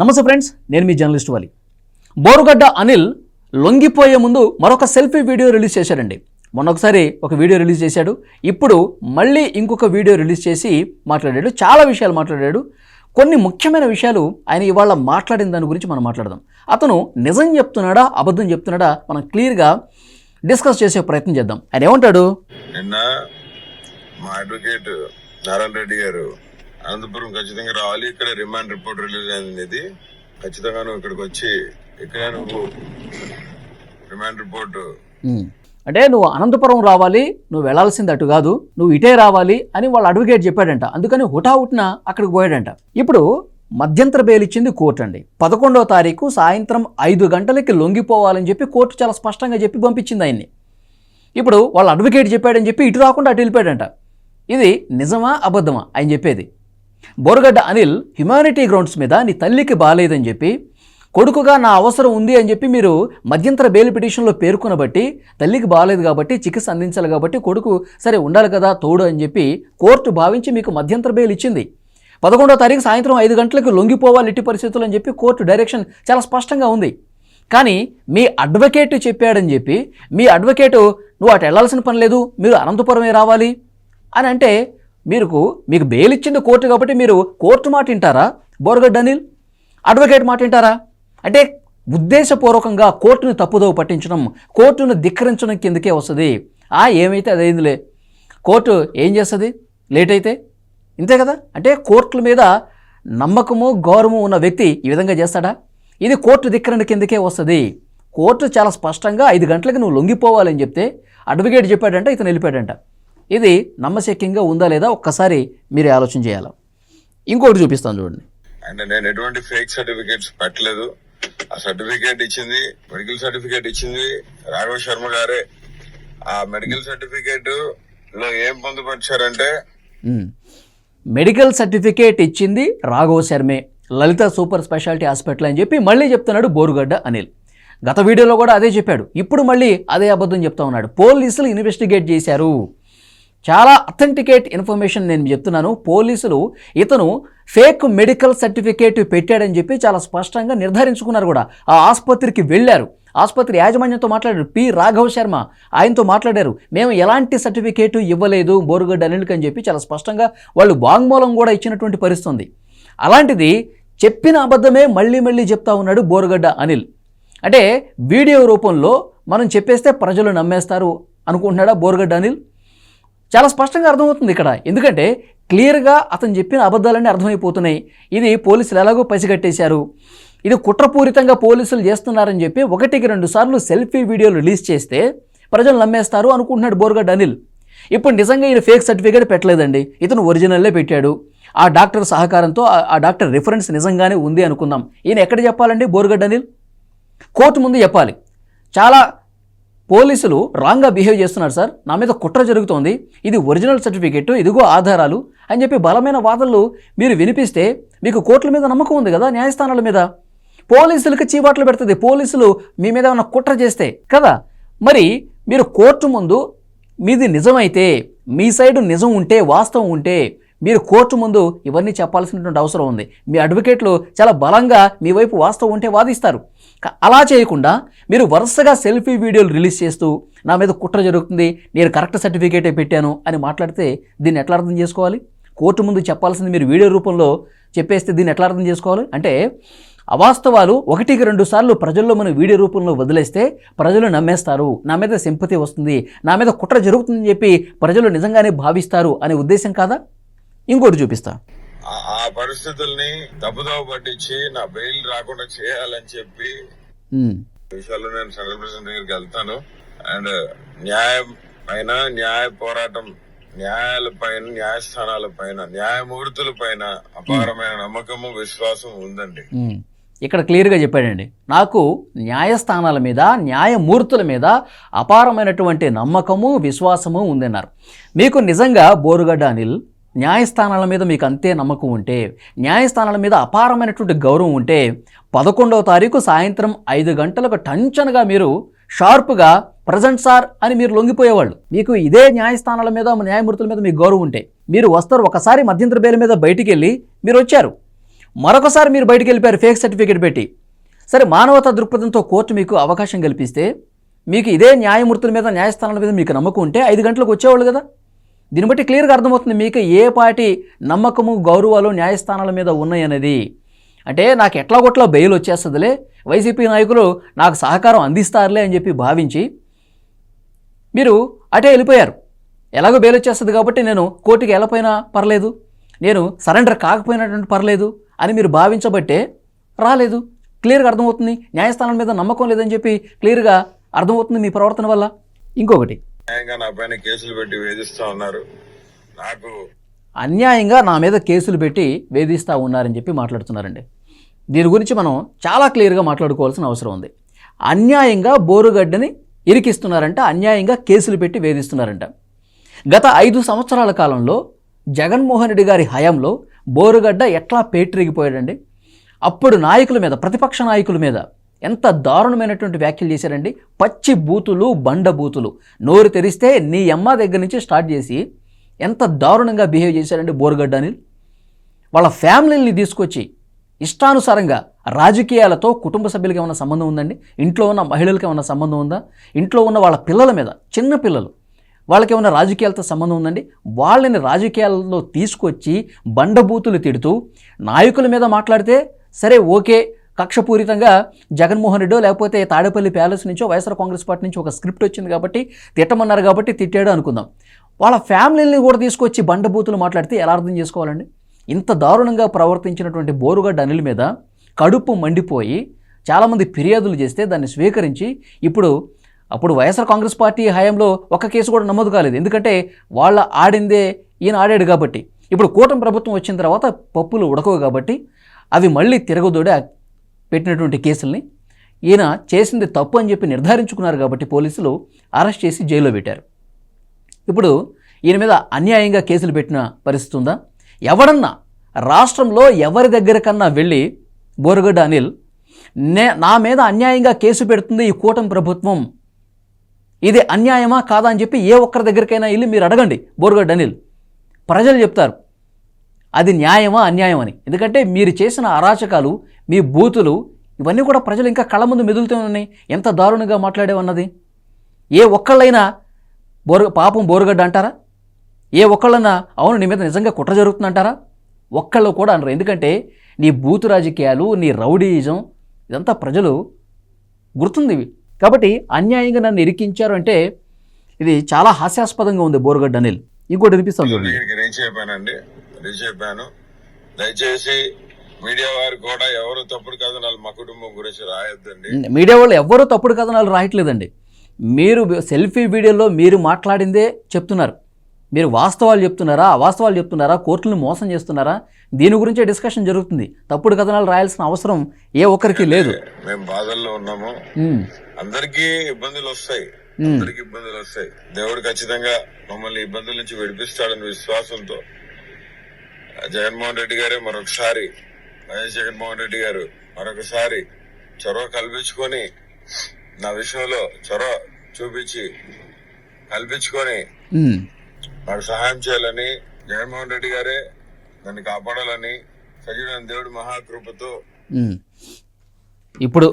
నమస్తే ఫ్రెండ్స్ నేను మీ జర్నలిస్ట్ వాలి. బోరుగడ్డ అనిల్ లొంగిపోయే ముందు మరొక సెల్ఫీ వీడియో రిలీజ్ చేశాడండి. మొన్న ఒకసారి ఒక వీడియో రిలీజ్ చేశాడు. ఇప్పుడు మళ్ళీ ఇంకొక వీడియో రిలీజ్ చేసి మాట్లాడాడు. చాలా విషయాలు మాట్లాడాడు. కొన్ని ముఖ్యమైన విషయాలు ఆయన ఇవాళ మాట్లాడిన దాని గురించి మనం మాట్లాడదాం. అతను నిజం చెప్తున్నాడా అబద్ధం చెప్తున్నాడా మనం క్లియర్గా డిస్కస్ చేసే ప్రయత్నం చేద్దాం. ఆయన ఏమంటాడు? నిన్న మా అడ్వకేట్ నారాయణ రెడ్డి గారు అనంతపురం ఖచ్చితంగా రావాలి. ఇక్కడ రిమాండ్ రిపోర్ట్ రిలీజ్ అనేది ఖచ్చితంగా నువ్వు ఇక్కడికి వచ్చి ఇక్కడ నువ్వు రిమాండ్ రిపోర్ట్ అంటే నువ్వు అనంతపురం రావాలి నువ్వు వెళ్ళాల్సింది అటు కాదు నువ్వు ఇటే రావాలి అని వాళ్ళ అడ్వకేట్ చెప్పాడంట. అందుకని హుటాహుటిన అక్కడికి పోయాడంట. ఇప్పుడు మధ్యంతర బెయిల్ ఇచ్చింది కోర్టు అండి. పదకొండవ తారీఖు సాయంత్రం ఐదు గంటలకి లొంగిపోవాలని చెప్పి కోర్టు చాలా స్పష్టంగా చెప్పి పంపించింది ఆయన్ని. ఇప్పుడు వాళ్ళ అడ్వకేట్ చెప్పాడని చెప్పి ఇటు రాకుండా అటు వెళ్ళిపోయాడంట. ఇది నిజమా అబద్ధమా ఆయన చెప్పేది. బోరగడ్డ అనిల్ హ్యుమానిటీ గ్రౌండ్స్ మీద నీ తల్లికి బాగాలేదని చెప్పి కొడుకుగా నా అవసరం ఉంది అని చెప్పి మీరు మధ్యంతర బెయిల్ పిటిషన్లో పేర్కొనబట్టి తల్లికి బాగాలేదు కాబట్టి చికిత్స అందించాలి కాబట్టి కొడుకు సరే ఉండాలి కదా తోడు అని చెప్పి కోర్టు భావించి మీకు మధ్యంతర బెయిల్ ఇచ్చింది. పదకొండో తారీఖు సాయంత్రం ఐదు గంటలకు లొంగిపోవాలి ఇట్టి పరిస్థితులు అని చెప్పి కోర్టు డైరెక్షన్ చాలా స్పష్టంగా ఉంది. కానీ మీ అడ్వకేట్ చెప్పాడని చెప్పి మీ అడ్వకేటు నువ్వు అటు వెళ్ళాల్సిన పని లేదు మీరు అనంతపురమే రావాలి అని అంటే మీకు మీకు బెయిల్ ఇచ్చింది కోర్టు కాబట్టి మీరు కోర్టు మాట వింటారా? బోర్గడ్ అనిల్ అడ్వకేట్ మాట వింటారా? అంటే ఉద్దేశపూర్వకంగా కోర్టును తప్పుదోవ పట్టించడం కోర్టును ధిక్కరించడం కిందకే వస్తుంది. ఆ ఏమైతే అదైందిలే కోర్టు ఏం చేస్తుంది? లేట్ అయితే? ఇంతే కదా? అంటే కోర్టుల మీద నమ్మకము గౌరవము ఉన్న వ్యక్తి ఈ విధంగా చేస్తాడా? ఇది కోర్టు ధిక్కరణ కిందకే వస్తుంది. కోర్టు చాలా స్పష్టంగా ఐదు గంటలకు నువ్వు లొంగిపోవాలని చెప్తే అడ్వకేట్ చెప్పాడంట ఇతను వెళ్ళిపోయాడంట. ఇది నమ్మశక్యంగా ఉందా లేదా ఒక్కసారి మీరే ఆలోచన చేయాలి. ఇంకొకటి చూపిస్తాను చూడండి. అండ్ నేను ఎటువంటి ఫేక్ సర్టిఫికేట్స్ పెట్టలేదు. ఆ సర్టిఫికేట్ ఇచ్చింది మెడికల్ సర్టిఫికేట్ ఇచ్చింది రాఘవ శర్మ గారే. ఆ మెడికల్ సర్టిఫికేట్లో ఏం పొందుపరిచారంటే. మెడికల్ సర్టిఫికేట్ ఇచ్చింది రాఘవ శర్మే. లలిత సూపర్ స్పెషాలిటీ హాస్పిటల్ అని చెప్పి మళ్ళీ చెప్తున్నాడు బోరుగడ్డ అనిల్. గత వీడియోలో కూడా అదే చెప్పాడు. ఇప్పుడు మళ్ళీ అదే అబద్ధం చెప్తా ఉన్నాడు. పోలీసులు ఇన్వెస్టిగేట్ చేశారు. చాలా అథెంటికేట్ ఇన్ఫర్మేషన్ నేను చెప్తున్నాను. పోలీసులు ఇతను ఫేక్ మెడికల్ సర్టిఫికేట్ పెట్టాడని చెప్పి చాలా స్పష్టంగా నిర్ధారించుకున్నారు కూడా. ఆ ఆసుపత్రికి వెళ్ళారు. ఆసుపత్రి యాజమాన్యంతో మాట్లాడారు. పి. రాఘవ శర్మ ఆయనతో మాట్లాడారు. మేము ఎలాంటి సర్టిఫికేటు ఇవ్వలేదు బోరుగడ్డ అనిల్కి అని చెప్పి చాలా స్పష్టంగా వాళ్ళు వాంగ్మూలం కూడా ఇచ్చినటువంటి పరిస్థితుంది. అలాంటిది చెప్పిన అబద్ధమే మళ్ళీ మళ్ళీ చెప్తా ఉన్నాడు బోరుగడ్డ అనిల్. అంటే వీడియో రూపంలో మనం చెప్పేస్తే ప్రజలు నమ్మేస్తారు అనుకుంటున్నాడా బోరుగడ్డ అనిల్? చాలా స్పష్టంగా అర్థమవుతుంది ఇక్కడ. ఎందుకంటే క్లియర్గా అతను చెప్పిన అబద్ధాలన్నీ అర్థమైపోతున్నాయి. ఇది పోలీసులు ఎలాగో పసిగట్టేశారు ఇది కుట్రపూరితంగా పోలీసులు చేస్తున్నారని చెప్పి ఒకటికి రెండు సార్లు సెల్ఫీ వీడియోలు రిలీజ్ చేస్తే ప్రజలు నమ్మేస్తారు అనుకుంటున్నాడు బోర్గడ్ అనిల్. ఇప్పుడు నిజంగా ఈయన ఫేక్ సర్టిఫికేట్ పెట్టలేదండి. ఇతను ఒరిజినల్లే పెట్టాడు. ఆ డాక్టర్ సహకారంతో ఆ- డాక్టర్ రిఫరెన్స్ నిజంగానే ఉంది అనుకుందాం. ఈయన ఎక్కడ చెప్పాలండి బోర్గడ్ అనిల్? కోర్టు ముందు చెప్పాలి. చాలా పోలీసులు రాంగ్గా బిహేవ్ చేస్తున్నారు సార్ నా మీద కుట్ర జరుగుతోంది. ఇది ఒరిజినల్ సర్టిఫికేట్ ఇదిగో ఆధారాలు అని చెప్పి బలమైన వాదనలు మీరు వినిపిస్తే మీకు కోర్టుల మీద నమ్మకం ఉంది కదా న్యాయస్థానాల మీద? పోలీసులకు చీవాట్లు పెడుతుంది. పోలీసులు మీ మీద ఏమైనా కుట్ర చేస్తే కదా? మరి మీరు కోర్టు ముందు మీది నిజమైతే మీ సైడు నిజం ఉంటే వాస్తవం ఉంటే మీరు కోర్టు ముందు ఇవన్నీ చెప్పాల్సినటువంటి అవసరం ఉంది. మీ అడ్వకేట్లు చాలా బలంగా మీ వైపు వాస్తవం ఉంటే వాదిస్తారు. అలా చేయకుండా మీరు వరుసగా సెల్ఫీ వీడియోలు రిలీజ్ చేస్తూ నా మీద కుట్ర జరుగుతుంది నేను కరెక్ట్ సర్టిఫికేటే పెట్టాను అని మాట్లాడితే దీన్ని ఎట్లా అర్థం చేసుకోవాలి? కోర్టు ముందు చెప్పాల్సింది మీరు వీడియో రూపంలో చెప్పేస్తే దీన్ని ఎట్లా అర్థం చేసుకోవాలి? అంటే అవాస్తవాలు ఒకటికి రెండు సార్లు ప్రజల్లో మనం వీడియో రూపంలో వదిలేస్తే ప్రజలు నమ్మేస్తారు నా మీద సింపతి వస్తుంది నా మీద కుట్ర జరుగుతుందని చెప్పి ప్రజలు నిజంగానే భావిస్తారు అనే ఉద్దేశం కాదా? ఇంకోటి చూపిస్తా. ఆ- పరిస్థితుల్ని తప్పుదోవ పట్టించి నా బెయిల్ రాకుండా చేయాలని చెప్పి విషయాల్లో నేను సెంట్రల్ ప్రెసిడెంట్ దగ్గరికి వెళ్తాను. అండ్ న్యాయం పైన న్యాయ పోరాటం న్యాయాల పైన న్యాయస్థానాల పైన న్యాయమూర్తుల పైన అపారమైన నమ్మకము విశ్వాసం ఉందండి. ఇక్కడ క్లియర్గా చెప్పాడండి. నాకు న్యాయస్థానాల మీద న్యాయమూర్తుల మీద అపారమైనటువంటి నమ్మకము విశ్వాసము ఉందన్నారు. మీకు నిజంగా బోరుగడ్డ అనిల్ న్యాయస్థానాల మీద మీకు అంతే నమ్మకం ఉంటే న్యాయస్థానాల మీద అపారమైనటువంటి గౌరవం ఉంటే పదకొండవ తారీఖు సాయంత్రం ఐదు గంటలకు టంచనగా మీరు షార్ప్గా ప్రజెంట్ సార్ అని మీరు లొంగిపోయేవాళ్ళు. మీకు ఇదే న్యాయస్థానాల మీద న్యాయమూర్తుల మీద మీకు గౌరవం ఉంటే మీరు వస్తారు ఒకసారి మధ్యంతర బెయిల్ మీద బయటికి వెళ్ళి మీరు వచ్చారు. మరొకసారి మీరు బయటికి వెళ్ళిపోయారు ఫేక్ సర్టిఫికేట్ పెట్టి. సరే మానవతా దృక్పథంతో కోర్టు మీకు అవకాశం కల్పిస్తే మీకు ఇదే న్యాయమూర్తుల మీద న్యాయస్థానాల మీద మీకు నమ్మకం ఉంటే ఐదు గంటలకు వచ్చేవాళ్ళు కదా. దీన్ని బట్టి క్లియర్గా అర్థమవుతుంది మీకు ఏ పార్టీ నమ్మకము గౌరవాలు న్యాయస్థానాల మీద ఉన్నాయనేది. అంటే నాకు ఎట్లా కొట్లా బెయిల్ వచ్చేస్తుందిలే వైసీపీ నాయకులు నాకు సహకారం అందిస్తారులే అని చెప్పి భావించి మీరు అటే వెళ్ళిపోయారు. ఎలాగో బెయిల్ వచ్చేస్తుంది కాబట్టి నేను కోర్టుకి వెళ్ళపోయినా పర్లేదు నేను సరెండర్ కాకపోయినటువంటి పర్లేదు అని మీరు భావించబట్టే రాలేదు. క్లియర్గా అర్థమవుతుంది న్యాయస్థానం మీద నమ్మకం లేదని చెప్పి క్లియర్గా అర్థమవుతుంది మీ ప్రవర్తన వల్ల. ఇంకొకటి నా పైన కేసులు పెట్టి వేధిస్తా ఉన్నారు. నాకు అన్యాయంగా నా మీద కేసులు పెట్టి వేధిస్తూ ఉన్నారని చెప్పి మాట్లాడుతున్నారండి. దీని గురించి మనం చాలా క్లియర్గా మాట్లాడుకోవాల్సిన అవసరం ఉంది. అన్యాయంగా బోరుగడ్డని ఇరికిస్తున్నారంట అన్యాయంగా కేసులు పెట్టి వేధిస్తున్నారంట. గత ఐదు సంవత్సరాల కాలంలో జగన్మోహన్ రెడ్డి గారి హయాంలో బోరుగడ్డ ఎట్లా పేటరిగిపోయాడండి? అప్పుడు నాయకుల మీద ప్రతిపక్ష నాయకుల మీద ఎంత దారుణమైనటువంటి వ్యాఖ్యలు చేశారండి? పచ్చి బూతులు బండ బూతులు. నోరు తెరిస్తే నీ అమ్మ దగ్గర నుంచి స్టార్ట్ చేసి ఎంత దారుణంగా బిహేవ్ చేశారండి బోరుగడ్డ అనిల్? వాళ్ళ ఫ్యామిలీని తీసుకొచ్చి ఇష్టానుసారంగా రాజకీయాలతో కుటుంబ సభ్యులకి ఏమైనా సంబంధం ఉందండి? ఇంట్లో ఉన్న మహిళలకి ఏమైనా సంబంధం ఉందా? ఇంట్లో ఉన్న వాళ్ళ పిల్లల మీద చిన్న పిల్లలు వాళ్ళకి ఏమైనా రాజకీయాలతో సంబంధం ఉందండి? వాళ్ళని రాజకీయాల్లో తీసుకొచ్చి బండబూతులు తిడుతూ నాయకుల మీద మాట్లాడితే సరే ఓకే కక్షపూరితంగా జగన్మోహన్ రెడ్డో లేకపోతే తాడేపల్లి ప్యాలెస్ నుంచో వైఎస్ఆర్ కాంగ్రెస్ పార్టీ నుంచి ఒక స్క్రిప్ట్ వచ్చింది కాబట్టి తిట్టమన్నారు కాబట్టి తిట్టాడు అనుకుందాం. వాళ్ళ ఫ్యామిలీని కూడా తీసుకొచ్చి బండబూతులు మాట్లాడితే ఎలా అర్థం చేసుకోవాలండి? ఇంత దారుణంగా ప్రవర్తించినటువంటి బోరుగడ్డ అనిల్ మీద కడుపు మండిపోయి చాలామంది ఫిర్యాదులు చేస్తే దాన్ని స్వీకరించి ఇప్పుడు అప్పుడు వైఎస్ఆర్ కాంగ్రెస్ పార్టీ హయాంలో ఒక కేసు కూడా నమోదు కాలేదు. ఎందుకంటే వాళ్ళ ఆడిందే ఈయన ఆడాడు కాబట్టి. ఇప్పుడు కూటమి ప్రభుత్వం వచ్చిన తర్వాత పప్పులు ఉడకవు కాబట్టి అవి మళ్ళీ తిరగదోడే పెట్టినటువంటి కేసుల్ని ఈయన చేసింది తప్పు అని చెప్పి నిర్ధారించుకున్నారు కాబట్టి పోలీసులు అరెస్ట్ చేసి జైల్లో పెట్టారు. ఇప్పుడు ఈయన మీద అన్యాయంగా కేసులు పెట్టిన పరిస్థితి ఉందా? ఎవడన్నా రాష్ట్రంలో ఎవరి దగ్గర కన్నా వెళ్ళి బోరగడ్డ అనిల్ నే నా మీద అన్యాయంగా కేసు పెడుతుంది ఈ కూటమి ప్రభుత్వం. ఇది అన్యాయమా కాదా అని చెప్పి ఏ ఒక్కరి దగ్గరికైనా వెళ్ళి మీరు అడగండి బోరగడ్డ అనిల్. ప్రజలు చెప్తారు అది న్యాయమా అన్యాయం అని. ఎందుకంటే మీరు చేసిన అరాచకాలు మీ బూతులు ఇవన్నీ కూడా ప్రజలు ఇంకా కళ్ళ ముందు మెదులుతూ ఉన్నాయి. ఎంత దారుణంగా మాట్లాడేవన్నది? ఏ ఒక్కళ్ళైనా బోరు పాపం బోరుగడ్డ అంటారా? ఏ ఒక్కళ్ళన్నా అవును నీ మీద నిజంగా కుట్ర జరుగుతుందంటారా? ఒక్కళ్ళు కూడా అనరు. ఎందుకంటే నీ బూతు రాజకీయాలు నీ రౌడీయిజం ఇదంతా ప్రజలు గుర్తుంది ఇవి. కాబట్టి అన్యాయంగా నన్ను ఇరికించారు అంటే ఇది చాలా హాస్యాస్పదంగా ఉంది బోరుగడ్డ అనిల్. ఇంకోటి వినిపిస్తాను చూడండి. అయిపోయాను దయచేసి మీడియా వారు కూడా ఎవరు తప్పుడు కథనాలు మా కుటుంబం గురించి రాయొద్దండి. మీడియా వాళ్ళు ఎవ్వరూ తప్పుడు కథనాలు రాయట్లేదండి. మీరు సెల్ఫీ వీడియోలో మీరు మాట్లాడిందే చెప్తున్నారు. మీరు వాస్తవాలు చెప్తున్నారా అవాస్తవాలు చెప్తున్నారా కోర్టులను మోసం చేస్తున్నారా? దీని గురించే డిస్కషన్ జరుగుతుంది. తప్పుడు కథనాలు రాయాల్సిన అవసరం ఏ ఒక్కరికి లేదు. మేము బాధల్లో ఉన్నాము. అందరికీ ఇబ్బందులు వస్తాయి. అందరికి ఇబ్బందులు వస్తాయి. దేవుడు ఖచ్చితంగా మమ్మల్ని ఇబ్బందుల నుంచి విడిపిస్తాడని విశ్వాసంతో జగన్మోహన్ రెడ్డి గారే మరొకసారి వైఎస్ జగన్మోహన్ రెడ్డి గారు మరొకసారి చొరవ కల్పించుకొని నా విషయంలో చొరవ చూపించి కల్పించుకొని. నాకు సహాయం చేయాలని జగన్మోహన్ రెడ్డి గారే నన్ను కాపాడాలని సజీవైన దేవుడి మహాకృపతో. ఇప్పుడు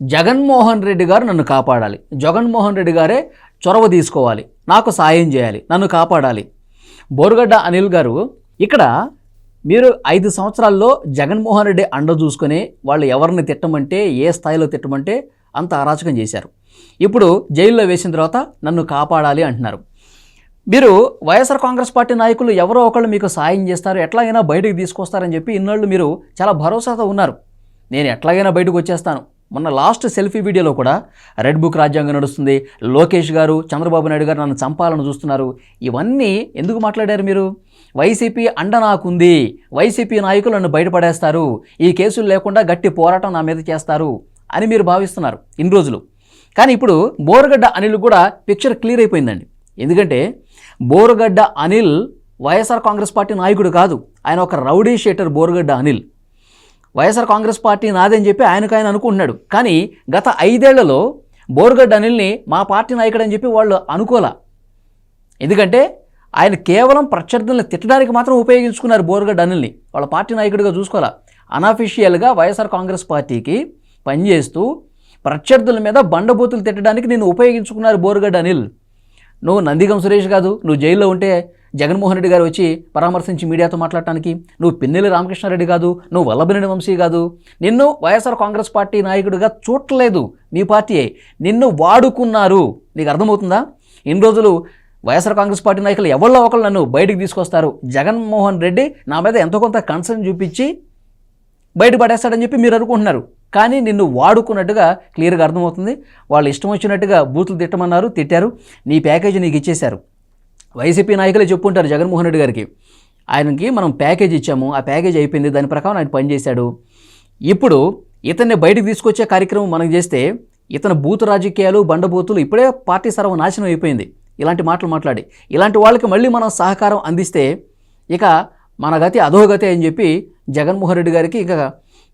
జగన్మోహన్ రెడ్డి గారు నన్ను కాపాడాలి జగన్మోహన్ రెడ్డి గారే చొరవ తీసుకోవాలి నాకు సాయం చేయాలి నన్ను కాపాడాలి బోరుగడ్డ అనిల్ గారు ఇక్కడ మీరు ఐదు సంవత్సరాల్లో జగన్మోహన్ రెడ్డి అండ చూసుకొని వాళ్ళు ఎవరిని తిట్టమంటే ఏ స్థాయిలో తిట్టమంటే అంత అరాచకం చేశారు. ఇప్పుడు జైల్లో వేసిన తర్వాత నన్ను కాపాడాలి అంటున్నారు. మీరు వైఎస్ఆర్ కాంగ్రెస్ పార్టీ నాయకులు ఎవరో ఒకళ్ళు మీకు సాయం చేస్తారు ఎట్లాగైనా బయటకు తీసుకొస్తారని చెప్పి ఇన్నాళ్ళు మీరు చాలా భరోసాతో ఉన్నారు. నేను ఎట్లాగైనా బయటకు వచ్చేస్తాను. మొన్న లాస్ట్ సెల్ఫీ వీడియోలో కూడా రెడ్ బుక్ రాజ్యాంగం నడుస్తుంది. లోకేష్ గారు చంద్రబాబు నాయుడు గారు నన్ను చంపాలని చూస్తున్నారు. ఇవన్నీ ఎందుకు మాట్లాడారు మీరు? వైసీపీ అండ నాకుంది. వైసీపీ నాయకులు నన్ను బయటపడేస్తారు. ఈ కేసులు లేకుండా గట్టి పోరాటం నా మీద చేస్తారు అని మీరు భావిస్తున్నారు ఇన్ని రోజులు. కానీ ఇప్పుడు బోరగడ్డ అనిల్ కూడా పిక్చర్ క్లియర్ అయిపోయిందండి. ఎందుకంటే బోరగడ్డ అనిల్ వైఎస్ఆర్ కాంగ్రెస్ పార్టీ నాయకుడు కాదు. ఆయన ఒక rowdy sheeter Boragadda Anil. YSR Congress party నాదని చెప్పి ఆయనకు ఆయన అనుకుంటున్నాడు. కానీ గత ఐదేళ్ళలో బోరగడ్డ అనిల్ని మా పార్టీ నాయకుడు అని చెప్పి వాళ్ళు అనుకోలే. ఎందుకంటే ఆయన కేవలం ప్రత్యర్థులను తిట్టడానికి మాత్రం ఉపయోగించుకున్నారు బోర్గడ్ అనిల్ని వాళ్ళ పార్టీ నాయకుడిగా చూసుకోవాలా? అనఫిషియల్గా వైఎస్ఆర్ కాంగ్రెస్ పార్టీకి పనిచేస్తూ ప్రత్యర్థుల మీద బండబూతులు తిట్టడానికి నేను ఉపయోగించుకున్నారు బోర్గడ్ అనిల్ నువ్వు నందిగం సురేష్ కాదు నువ్వు జైల్లో ఉంటే జగన్మోహన్ రెడ్డి గారు వచ్చి పరామర్శించి మీడియాతో మాట్లాడటానికి. నువ్వు పిన్నెల్లి రామకృష్ణారెడ్డి కాదు నువ్వు వల్లభనేని వంశీ కాదు. నిన్ను వైఎస్ఆర్ కాంగ్రెస్ పార్టీ నాయకుడిగా చూడలేదు మీ పార్టీ నిన్ను వాడుకున్నారు. నీకు అర్థమవుతుందా? ఇన్ని రోజులు వైఎస్ఆర్ కాంగ్రెస్ పార్టీ నాయకులు ఎవరో ఒకరు నన్ను బయటకు తీసుకొస్తారు. జగన్మోహన్ రెడ్డి నా మీద ఎంతో కొంత కన్సర్న్ చూపించి బయట పడేస్తాడని చెప్పి మీరు అనుకుంటున్నారు. కానీ నిన్ను వాడుకున్నట్టుగా క్లియర్గా అర్థమవుతుంది. వాళ్ళు ఇష్టం వచ్చినట్టుగా బూతులు తిట్టమన్నారు తిట్టారు. నీ ప్యాకేజీ నీకు ఇచ్చేశారు. వైసీపీ నాయకులే చెప్పుంటారు జగన్మోహన్ రెడ్డి గారికి. ఆయనకి మనం ప్యాకేజ్ ఇచ్చాము. ఆ ప్యాకేజ్ అయిపోయింది. దాని ప్రకారం ఆయన పనిచేశాడు ఇప్పుడు ఇతన్ని బయటకు తీసుకొచ్చే కార్యక్రమం మనం చేస్తే ఇతను బూతు రాజకీయాలు బండబూతులు ఇప్పుడే పార్టీ సర్వనాశనం అయిపోయింది. ఇలాంటి మాటలు మాట్లాడి. ఇలాంటి వాళ్ళకి మళ్ళీ మనం సహకారం అందిస్తే ఇక మన గతి అధోగతి అని చెప్పి జగన్మోహన్ రెడ్డి గారికి ఇక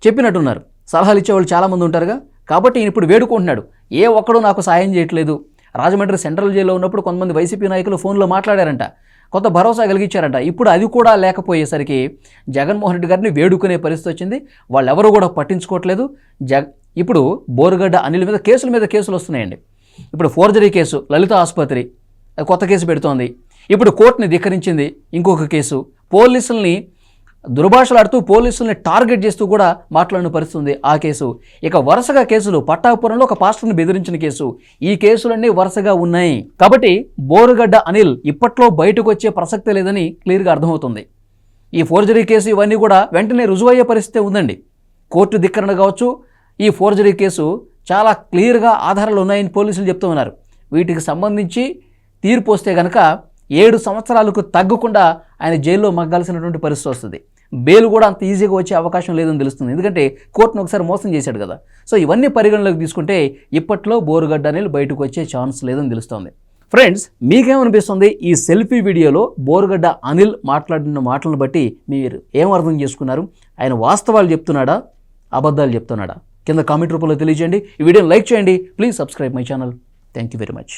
చెప్పినట్టున్నారు. సలహాలు ఇచ్చేవాళ్ళు చాలామంది ఉంటారుగా. కాబట్టి ఈయన ఇప్పుడు వేడుకుంటున్నాడు. ఏ ఒక్కడూ నాకు సాయం చేయట్లేదు. రాజమండ్రి సెంట్రల్ జైల్లో ఉన్నప్పుడు కొంతమంది వైసీపీ నాయకులు ఫోన్లో మాట్లాడారంట. కొంత భరోసా కలిగించారంట. ఇప్పుడు అది కూడా లేకపోయేసరికి జగన్మోహన్ రెడ్డి గారిని వేడుకునే పరిస్థితి వచ్చింది. వాళ్ళెవరూ కూడా పట్టించుకోవట్లేదు. జగ ఇప్పుడు బోరుగడ్డ అనిల్ మీద కేసుల మీద కేసులు వస్తున్నాయండి. ఇప్పుడు ఫోర్జరీ కేసు లలిత ఆసుపత్రి కొత్త కేసు పెడుతోంది. ఇప్పుడు కోర్టుని ధిక్కరించింది ఇంకొక కేసు. పోలీసుల్ని దుర్భాషలాడుతూ పోలీసుల్ని టార్గెట్ చేస్తూ కూడా మాట్లాడిన పరిస్థితుంది ఆ కేసు. ఇక వరుసగా కేసులు పట్టాపురంలో ఒక పాస్టర్ని బెదిరించిన కేసు. ఈ కేసులన్నీ వరుసగా ఉన్నాయి. కాబట్టి బోరుగడ్డ అనిల్ ఇప్పట్లో బయటకు వచ్చే ప్రసక్తి లేదని క్లియర్గా అర్థమవుతుంది. ఈ ఫోర్జరీ కేసు ఇవన్నీ కూడా వెంటనే రుజువయ్యే పరిస్థితి ఉందండి. కోర్టు ధిక్కరణ కావచ్చు ఈ ఫోర్జరీ కేసు చాలా క్లియర్గా ఆధారాలు ఉన్నాయని పోలీసులు చెప్తూ ఉన్నారు. వీటికి సంబంధించి తీర్పు వస్తే కనుక ఏడు సంవత్సరాలకు తగ్గకుండా ఆయన జైల్లో మగ్గాల్సినటువంటి పరిస్థితి వస్తుంది. బెయిల్ కూడా అంత ఈజీగా వచ్చే అవకాశం లేదని తెలుస్తుంది. ఎందుకంటే కోర్టును ఒకసారి మోసం చేశాడు కదా. సో ఇవన్నీ పరిగణలోకి తీసుకుంటే ఇప్పట్లో బోరుగడ్డ అనేది బయటకు వచ్చే ఛాన్స్ లేదని తెలుస్తోంది. ఫ్రెండ్స్ మీకేమనిపిస్తుంది ఈ సెల్ఫీ వీడియోలో బోరుగడ్డ అనిల్ మాట్లాడిన మాటలను బట్టి మీరు ఏం అర్థం చేసుకున్నారు? ఆయన వాస్తవాలు చెప్తున్నాడా? అబద్ధాలు చెప్తున్నాడా? కింద కామెంట్ రూపంలో తెలియజేయండి. ఈ వీడియోని లైక్ చేయండి. Please subscribe my channel. Thank you very much.